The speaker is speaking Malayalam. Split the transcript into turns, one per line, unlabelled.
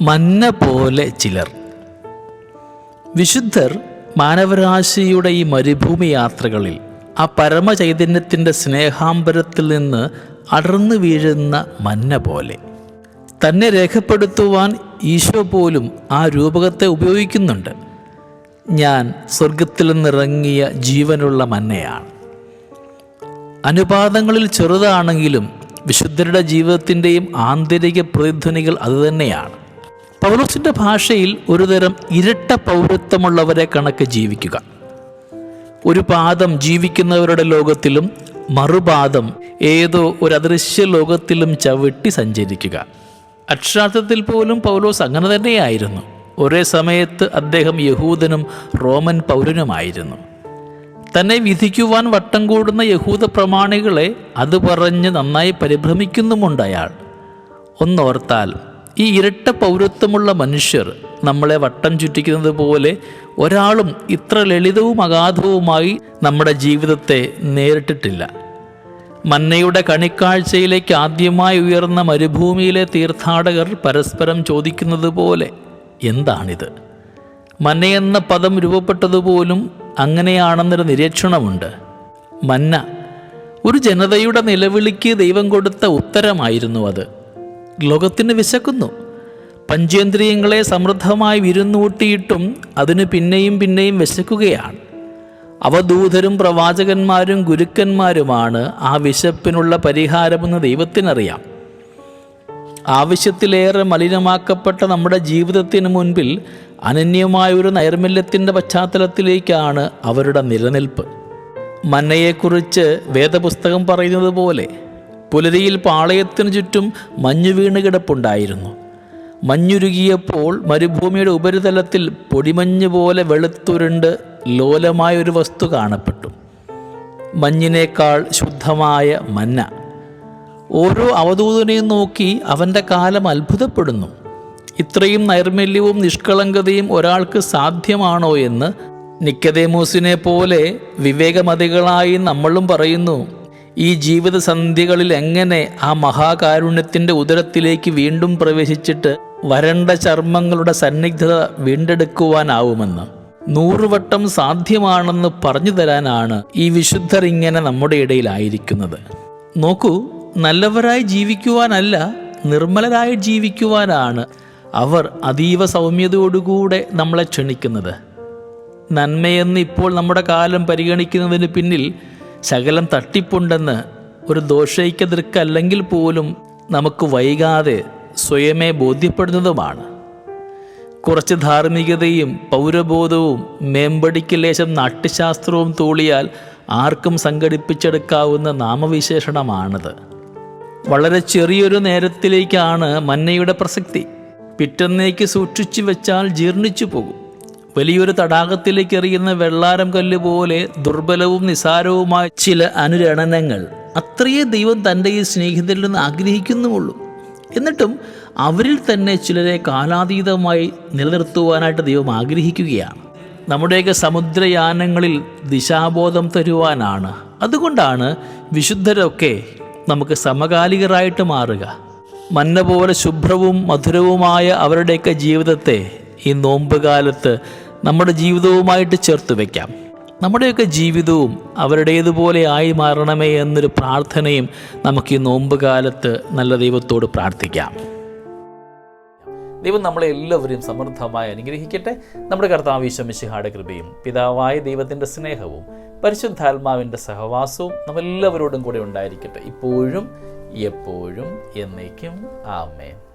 മന്ന പോലെ ചിലർ. വിശുദ്ധർ മാനവരാശിയുടെ ഈ മരുഭൂമി യാത്രകളിൽ ആ പരമചൈതന്യത്തിന്റെ സ്നേഹാംബരത്തിൽ നിന്ന് അടർന്നു വീഴുന്ന മന്ന പോലെ. തന്നെ രേഖപ്പെടുത്തുവാൻ ഈശോ പോലും ആ രൂപകത്തെ ഉപയോഗിക്കുന്നുണ്ട്. ഞാൻ സ്വർഗത്തിൽ നിന്നിറങ്ങിയ ജീവനുള്ള മന്നയാണ്. അനുപാതങ്ങളിൽ ചെറുതാണെങ്കിലും വിശുദ്ധരുടെ ജീവിതത്തിന്റെയും ആന്തരിക പ്രതിധ്വനികൾ അതുതന്നെയാണ് പൗലോസിന്റെ ഭാഷയിൽ ഒരുതരം ഇരട്ട പൗരത്വമുള്ളവരെ കണക്ക് ജീവിക്കുക. ഒരു പാദം ജീവിക്കുന്നവരുടെ ലോകത്തിലും മറുപാദം ഏതോ ഒരു അദൃശ്യ ലോകത്തിലും ചവിട്ടി സഞ്ചരിക്കുക. അക്ഷരാർത്ഥത്തിൽ പോലും പൗലോസ് അങ്ങനെ തന്നെയായിരുന്നു. ഒരേ സമയത്ത് അദ്ദേഹം യഹൂദനും റോമൻ പൗരനുമായിരുന്നു. തന്നെ വിധിക്കുവാൻ വട്ടം കൂടുന്ന യഹൂദ പ്രമാണികളെ അത് പറഞ്ഞ് നന്നായി പരിഭ്രമിക്കുന്നുമുണ്ട് അയാൾ. ഒന്നോർത്താൽ ഈ ഇരട്ട പൗരത്വമുള്ള മനുഷ്യർ നമ്മളെ വട്ടം ചുറ്റിക്കുന്നത് പോലെ ഒരാളും ഇത്ര ലളിതവും അഗാധവുമായി നമ്മുടെ ജീവിതത്തെ നേരിട്ടിട്ടില്ല. മന്നയുടെ കണിക്കാഴ്ചയിലേക്ക് ആദ്യമായി ഉയർന്ന മരുഭൂമിയിലെ തീർത്ഥാടകർ പരസ്പരം ചോദിക്കുന്നത് പോലെ എന്താണിത്? മന്നയെന്ന പദം രൂപപ്പെട്ടതുപോലും അങ്ങനെയാണെന്നൊരു നിരീക്ഷണമുണ്ട്. മന്ന ഒരു ജനതയുടെ നിലവിളിക്ക് ദൈവം കൊടുത്ത ഉത്തരമായിരുന്നു അത്. ലോകത്തിന് വിശക്കുന്നു. പഞ്ചേന്ദ്രിയങ്ങളെ സമൃദ്ധമായി വിരുന്നൂട്ടിയിട്ടും അതിന് പിന്നെയും പിന്നെയും വിശക്കുകയാണ്. അവധൂതരും പ്രവാചകന്മാരും ഗുരുക്കന്മാരുമാണ് ആ വിശപ്പിനുള്ള പരിഹാരമെന്ന് ദൈവത്തിനറിയാം. ആവശ്യത്തിലേറെ മലിനമാക്കപ്പെട്ട നമ്മുടെ ജീവിതത്തിന് മുൻപിൽ അനന്യമായൊരു നൈർമല്യത്തിന്റെ പശ്ചാത്തലത്തിലേക്കാണ് അവരുടെ നിലനിൽപ്പ്. മന്നയെക്കുറിച്ച് വേദപുസ്തകം പറയുന്നത് പോലെ പുലരിയിൽ പാളയത്തിനു ചുറ്റും മഞ്ഞു വീണ് കിടപ്പുണ്ടായിരുന്നു. മഞ്ഞുരുകിയപ്പോൾ മരുഭൂമിയുടെ ഉപരിതലത്തിൽ പൊടിമഞ്ഞ് പോലെ വെളുത്തുരുണ്ട് ലോലമായൊരു വസ്തു കാണപ്പെട്ടു. മഞ്ഞിനേക്കാൾ ശുദ്ധമായ മന്ന. ഓരോ അവധൂതനെയും നോക്കി അവന്റെ കാലം അത്ഭുതപ്പെടുന്നു. ഇത്രയും നൈർമല്യവും നിഷ്കളങ്കതയും ഒരാൾക്ക് സാധ്യമാണോ എന്ന് നിക്കതേമൂസിനെ പോലെ വിവേകമതികളായി നമ്മളും പറയുന്നു ഈ ജീവിത സന്ധ്യകളിൽ എങ്ങനെ ആ മഹാകാരുണ്യത്തിന്റെ ഉദരത്തിലേക്ക് വീണ്ടും പ്രവേശിച്ചിട്ട് വരണ്ട ചർമ്മങ്ങളുടെ സന്നിഗ്ധത വീണ്ടെടുക്കുവാനാവുമെന്ന് നൂറുവട്ടം സാധ്യമാണെന്ന് പറഞ്ഞു തരാനാണ് ഈ വിശുദ്ധർ ഇങ്ങനെ നമ്മുടെ ഇടയിലായിരിക്കുന്നത്. നോക്കൂ നല്ലവരായി ജീവിക്കുവാനല്ല നിർമ്മലരായി ജീവിക്കുവാനാണ് അവർ അതീവ സൗമ്യതയോടുകൂടെ നമ്മളെ ക്ഷണിക്കുന്നത്. നന്മയെന്ന് ഇപ്പോൾ നമ്മുടെ കാലം പരിഗണിക്കുന്നതിന് പിന്നിൽ ശകലം തട്ടിപ്പുണ്ടെന്ന് ഒരു ദോഷൈക്യതൃക്കല്ലെങ്കിൽ പോലും നമുക്ക് വൈകാതെ സ്വയമേ ബോധ്യപ്പെടുന്നതുമാണ്. കുറച്ച് ധാർമ്മികതയും പൗരബോധവും മേമ്പടിക്കലേശം നാട്യശാസ്ത്രവും തൂളിയാൽ ആർക്കും സംഘടിപ്പിച്ചെടുക്കാവുന്ന നാമവിശേഷണമാണത്. വളരെ ചെറിയൊരു നേരത്തിലേക്കാണ് മന്നയുടെ പ്രസക്തി. പിറ്റന്നേക്ക് സൂക്ഷിച്ചു വെച്ചാൽ ജീർണിച്ചു പോകും വലിയൊരു തടാകത്തിലേക്ക് എറിയുന്ന വെള്ളാരം കല്ല് പോലെ ദുർബലവും നിസാരവുമായ ചില അനുരണനങ്ങൾ അത്രയേ ദൈവം തന്റെ ഈ സ്നേഹിതരിൽ നിന്ന് ആഗ്രഹിക്കുന്നുമുള്ളൂ. എന്നിട്ടും അവരിൽ തന്നെ ചിലരെ കാലാതീതമായി നിലനിർത്തുവാനായിട്ട് ദൈവം ആഗ്രഹിക്കുകയാണ്. നമ്മുടെയൊക്കെ സമുദ്രയാനങ്ങളിൽ ദിശാബോധം തരുവാനാണ്. അതുകൊണ്ടാണ് വിശുദ്ധരൊക്കെ നമുക്ക് സമകാലികരായിട്ട് മാറുക. മന്ന പോലെ ശുഭ്രവും മധുരവുമായ അവരുടെയൊക്കെ ജീവിതത്തെ ഈ നോമ്പ് കാലത്ത് നമ്മുടെ ജീവിതവുമായിട്ട് ചേർത്ത് വയ്ക്കാം നമ്മുടെയൊക്കെ ജീവിതവും അവരുടേതുപോലെ ആയി മാറണമേ എന്നൊരു പ്രാർത്ഥനയും നമുക്ക് ഈ നോമ്പ് കാലത്ത് നല്ല ദൈവത്തോട് പ്രാർത്ഥിക്കാം. ദൈവം നമ്മളെ എല്ലാവരെയും സമൃദ്ധമായി അനുഗ്രഹിക്കട്ടെ. നമ്മുടെ കർത്താവ് ഈശ്വമിശിഹാടെ കൃപയും പിതാവായ ദൈവത്തിന്റെ സ്നേഹവും പരിശുദ്ധാത്മാവിന്റെ സഹവാസവും നമ്മെല്ലാവരോടും കൂടെ ഉണ്ടായിരിക്കട്ടെ. ഇപ്പോഴും എപ്പോഴും എന്നേക്കും. ആമേൻ.